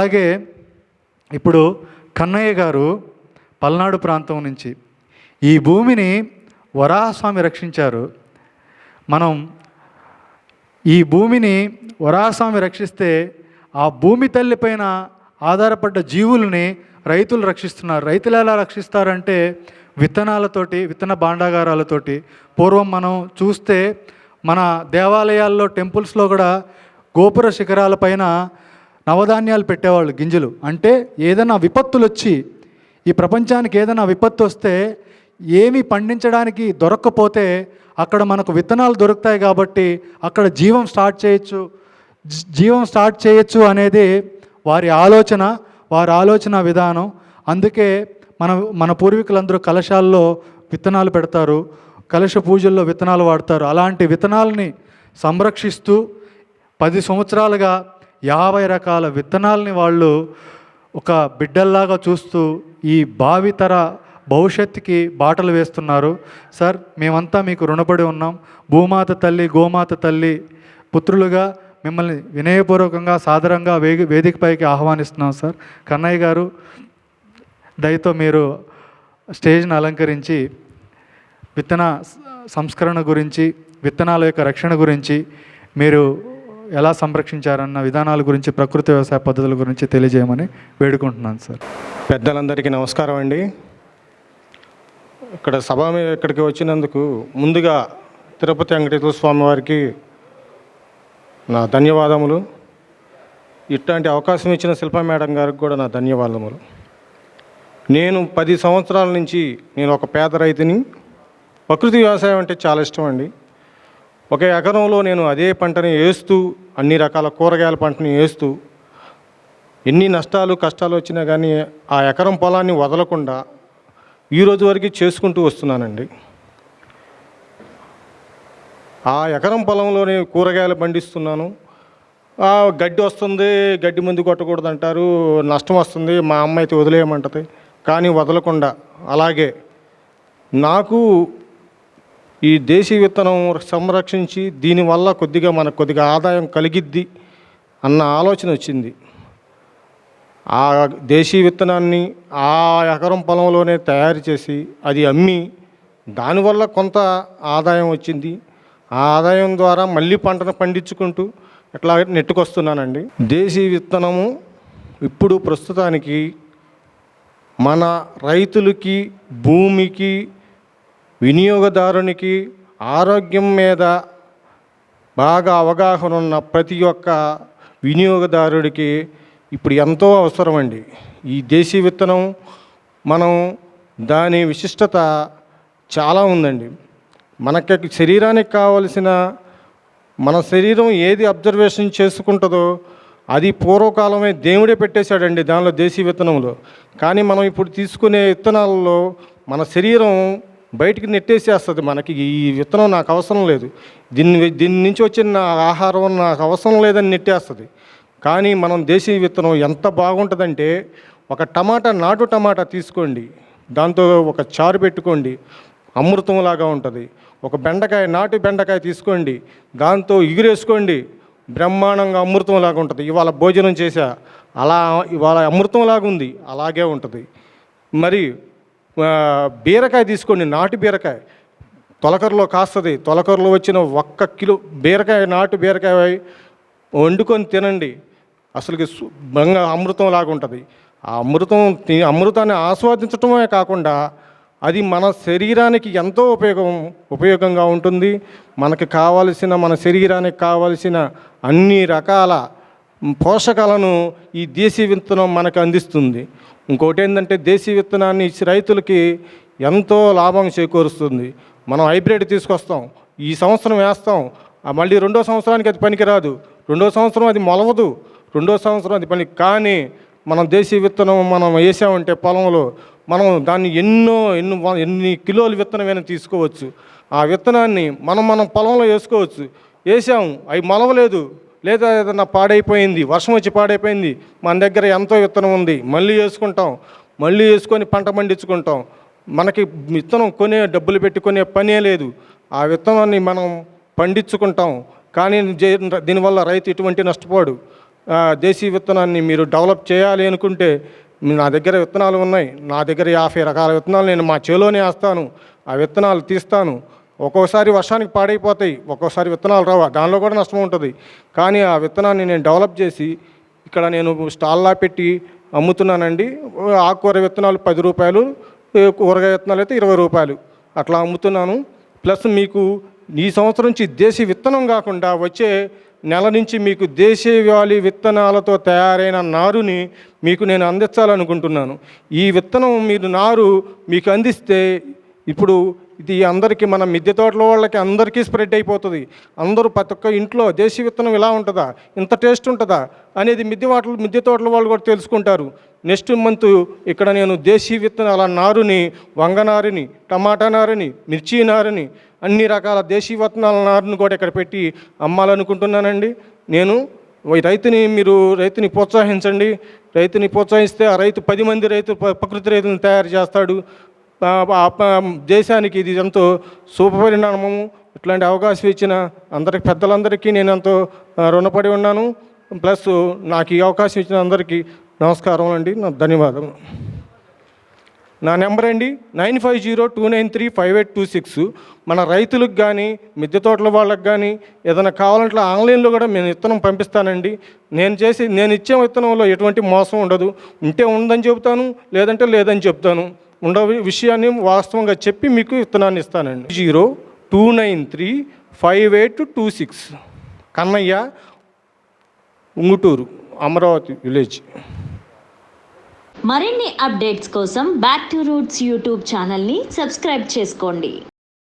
అలాగే ఇప్పుడు కన్నయ్య గారు పల్నాడు ప్రాంతం నుంచి ఈ భూమిని వరాహస్వామి రక్షించారు. మనం ఈ భూమిని వరాహస్వామి రక్షిస్తే ఆ భూమి తల్లి పైన ఆధారపడ్డ జీవుల్ని రైతులు రక్షిస్తున్నారు. రైతులు ఎలా రక్షిస్తారంటే విత్తనాలతోటి విత్తన భాండాగారాలతోటి. పూర్వం మనం చూస్తే మన దేవాలయాల్లో టెంపుల్స్లో కూడా గోపుర శిఖరాలపైన నవధాన్యాలు పెట్టేవాళ్ళు గింజలు. అంటే ఏదైనా విపత్తులు వచ్చి ఈ ప్రపంచానికి ఏదైనా విపత్తు వస్తే ఏమి పండించడానికి దొరక్కపోతే అక్కడ మనకు విత్తనాలు దొరుకుతాయి కాబట్టి అక్కడ జీవం స్టార్ట్ చేయొచ్చు. జీవం స్టార్ట్ చేయొచ్చు అనేది వారి ఆలోచన వారి ఆలోచన విధానం. అందుకే మన మన పూర్వీకులందరూ కలశాల్లో విత్తనాలు పెడతారు. కలశ పూజల్లో విత్తనాలు వాడతారు. అలాంటి విత్తనాలని సంరక్షిస్తూ పది సంవత్సరాలుగా యాభై రకాల విత్తనాలని వాళ్ళు ఒక బిడ్డల్లాగా చూస్తూ ఈ భావితర భవిష్యత్తుకి బాటలు వేస్తున్నారు. సార్ మేమంతా మీకు రుణపడి ఉన్నాం. భూమాత తల్లి గోమాత తల్లి పుత్రులుగా మిమ్మల్ని వినయపూర్వకంగా సాదరంగా వేగి వేదికపైకి ఆహ్వానిస్తున్నాం సార్. కన్నయ్య గారు దయతో మీరు స్టేజ్ని అలంకరించి విత్తన సంస్కరణ గురించి విత్తనాల యొక్క రక్షణ గురించి మీరు ఎలా సంరక్షించారన్న విధానాల గురించి ప్రకృతి వ్యవసాయ పద్ధతుల గురించి తెలియజేయమని వేడుకుంటున్నాను సార్. పెద్దలందరికీ నమస్కారం అండి. ఇక్కడ సభ ఇక్కడికి వచ్చినందుకు ముందుగా తిరుపతి వెంకటేశ్వర స్వామి వారికి నా ధన్యవాదములు. ఇట్లాంటి అవకాశం ఇచ్చిన శిల్ప మేడం గారికి కూడా నా ధన్యవాదములు. నేను పది సంవత్సరాల నుంచి నేను ఒక పేద రైతుని. ప్రకృతి వ్యవసాయం అంటే చాలా ఇష్టం అండి. ఒక ఎకరంలో నేను అదే పంటని వేస్తూ అన్ని రకాల కూరగాయల పంటని వేస్తూ ఎన్ని నష్టాలు కష్టాలు వచ్చినా కానీ ఆ ఎకరం పొలాన్ని వదలకుండా ఈరోజు వరకు చేసుకుంటూ వస్తున్నానండి. ఆ ఎకరం పొలంలోనే కూరగాయలు పండిస్తున్నాను. గడ్డి వస్తుంది గడ్డి ముందు కొట్టకూడదు అంటారు నష్టం వస్తుంది మా అమ్మ అయితే వదిలేయమంటది. కానీ వదలకుండా అలాగే నాకు ఈ దేశీ విత్తనం సంరక్షించి దీనివల్ల కొద్దిగా మనకు కొద్దిగా ఆదాయం కలిగిద్ది అన్న ఆలోచన వచ్చింది. ఆ దేశీ విత్తనాన్ని ఆ ఎకరం పొలంలోనే తయారు చేసి అది అమ్మి దానివల్ల కొంత ఆదాయం వచ్చింది. ఆ ఆదాయం ద్వారా మళ్ళీ పంటను పండించుకుంటూ ఇట్లా నెట్టుకొస్తున్నానండి. దేశీ విత్తనము ఇప్పుడు ప్రస్తుతానికి మన రైతులకి భూమికి వినియోగదారునికి ఆరోగ్యం మీద బాగా అవగాహన ఉన్న ప్రతి ఒక్క వినియోగదారుడికి ఇప్పుడు ఎంతో అవసరం అండి ఈ దేశీ విత్తనం మనం దాని విశిష్టత చాలా ఉందండి. మనకి శరీరానికి కావలసిన మన శరీరం ఏది అబ్జర్వేషన్ చేసుకుంటుందో అది పూర్వకాలమే దేవుడే పెట్టేశాడండి దానిలో దేశీ విత్తనంలో. కానీ మనం ఇప్పుడు తీసుకునే విత్తనాలలో మన శరీరం బయటికి నెట్టేసేస్తుంది మనకి. ఈ విత్తనం నాకు అవసరం లేదు. దీన్ని దీని నుంచి వచ్చిన నా ఆహారం నాకు అవసరం లేదని నెట్టేస్తుంది. కానీ మనం దేశీయ విత్తనం ఎంత బాగుంటుందంటే ఒక టమాటా నాటు టమాటా తీసుకోండి. దాంతో ఒక చారు పెట్టుకోండి. అమృతంలాగా ఉంటుంది. ఒక బెండకాయ నాటు బెండకాయ తీసుకోండి. దాంతో ఎగురేసుకోండి. బ్రహ్మాండంగా అమృతంలాగా ఉంటుంది. ఇవాళ భోజనం చేశా. అలా ఇవాళ అమృతంలాగా ఉంది అలాగే ఉంటుంది. మరి బీరకాయ తీసుకోండి నాటు బీరకాయ. తొలకరలో కాస్తుంది తొలకరలో వచ్చిన ఒక్క కిలో బీరకాయ నాటు బీరకాయ వండుకొని తినండి. అసలుకి సు- బంగా అమృతం లాగా ఉంటుంది. ఆ అమృతం తి- అమృతాన్ని ఆస్వాదించటమే కాకుండా అది మన శరీరానికి ఎంతో ఉపయోగం ఉపయోగంగా ఉంటుంది. మనకి కావలసిన మన శరీరానికి కావలసిన అన్ని రకాల పోషకాలను ఈ దేశీ విత్తనం మనకు అందిస్తుంది. ఇంకోటి ఏంటంటే దేశీ విత్తనాన్ని ఇచ్చి రైతులకి ఎంతో లాభం చేకూరుస్తుంది. మనం హైబ్రిడ్ తీసుకొస్తాం. ఈ సంవత్సరం వేస్తాం. మళ్ళీ రెండో సంవత్సరానికి అది పనికిరాదు. రెండో సంవత్సరం అది మొలవదు. రెండో సంవత్సరం అది పని కానీ మనం దేశీ విత్తనం మనం వేసామంటే పొలంలో మనం దాన్ని ఎన్నో ఎన్నో ఎన్ని కిలోలు విత్తనమైనా తీసుకోవచ్చు. ఆ విత్తనాన్ని మనం మనం పొలంలో వేసుకోవచ్చు. వేసాము అవి మొలవలేదు. లేదా ఏదన్నా పాడైపోయింది వర్షం వచ్చి పాడైపోయింది మన దగ్గర ఎంతో విత్తనం ఉంది మళ్ళీ వేసుకుంటాం మళ్ళీ వేసుకొని పంట పండించుకుంటాం. మనకి విత్తనం కొనే డబ్బులు పెట్టుకునే పనే లేదు. ఆ విత్తనాన్ని మనం పండించుకుంటాం. కానీ దీనివల్ల రైతు ఎటువంటి నష్టపోడు. దేశీయ విత్తనాన్ని మీరు డెవలప్ చేయాలి అనుకుంటే నా దగ్గర విత్తనాలు ఉన్నాయి. నా దగ్గర యాభై రకాల విత్తనాలు నేను మా చేలోనే వేస్తాను. ఆ విత్తనాలు తీస్తాను. ఒక్కోసారి వర్షానికి పాడైపోతాయి ఒక్కోసారి విత్తనాలు రావా దానిలో కూడా నష్టం ఉంటుంది. కానీ ఆ విత్తనాన్ని నేను డెవలప్ చేసి ఇక్కడ నేను స్టాల్లా పెట్టి అమ్ముతున్నానండి. ఆకుకూర విత్తనాలు పది రూపాయలు కూరగాయ విత్తనాలు అయితే ఇరవై రూపాయలు అట్లా అమ్ముతున్నాను. ప్లస్ మీకు ఈ సంవత్సరం నుంచి దేశీ విత్తనం కాకుండా వచ్చే నెల నుంచి మీకు దేశీయవాలి విత్తనాలతో తయారైన నారుని మీకు నేను అందించాలనుకుంటున్నాను. ఈ విత్తనం మీరు నారు మీకు అందిస్తే ఇప్పుడు ఇది అందరికీ మన మిద్దె తోటల వాళ్ళకి అందరికీ స్ప్రెడ్ అయిపోతుంది. అందరూ ప్రతి ఒక్క ఇంట్లో దేశీ విత్తనం ఇలా ఉంటుందా? ఇంత టేస్ట్ ఉంటుందా? అనేది మిద్దె వాటలు మిద్దె తోటల వాళ్ళు కూడా తెలుసుకుంటారు. నెక్స్ట్ మంత్ ఇక్కడ నేను దేశీ విత్తనాల నారుని వంగ నారుని టమాటా నారుని మిర్చి నారుని అన్ని రకాల దేశీ విత్తనాల నారుని కూడా ఇక్కడ పెట్టి అమ్మాలనుకుంటున్నానండి. నేను రైతుని మీరు రైతుని ప్రోత్సహించండి. రైతుని ప్రోత్సహిస్తే ఆ రైతు పది మంది రైతు ప్ర- ప్రకృతి రైతులను తయారు చేస్తాడు. దేశానికి ఇది ఎంతో శుభపరిణామము. ఇట్లాంటి అవకాశం ఇచ్చిన అందరికి పెద్దలందరికీ నేను ఎంతో రుణపడి ఉన్నాను. ప్లస్ నాకు ఈ అవకాశం ఇచ్చిన అందరికీ నమస్కారం అండి. నా ధన్యవాదం నా నెంబర్ అండి nine five zero two nine three five eight two six. మన రైతులకు కానీ మిద్దె తోటల వాళ్ళకి కానీ ఏదైనా కావాలంటే ఆన్లైన్లో కూడా నేను విత్తనం పంపిస్తానండి. నేను చేసి నేను ఇచ్చే విత్తనంలో ఎటువంటి మోసం ఉండదు. ఉంటే ఉందని చెబుతాను లేదంటే లేదని చెప్తాను. ఉండ విషయాన్ని వాస్తవంగా చెప్పి మీకు విత్తనాన్ని ఇస్తానండి. Zero two nine three five eight two six. Kannayya Unguturu Amaravati village. మరిన్ని అప్డేట్స్ కోసం బ్యాక్ టు రూట్స్ యూట్యూబ్ ఛానల్ని సబ్స్క్రైబ్ చేసుకోండి.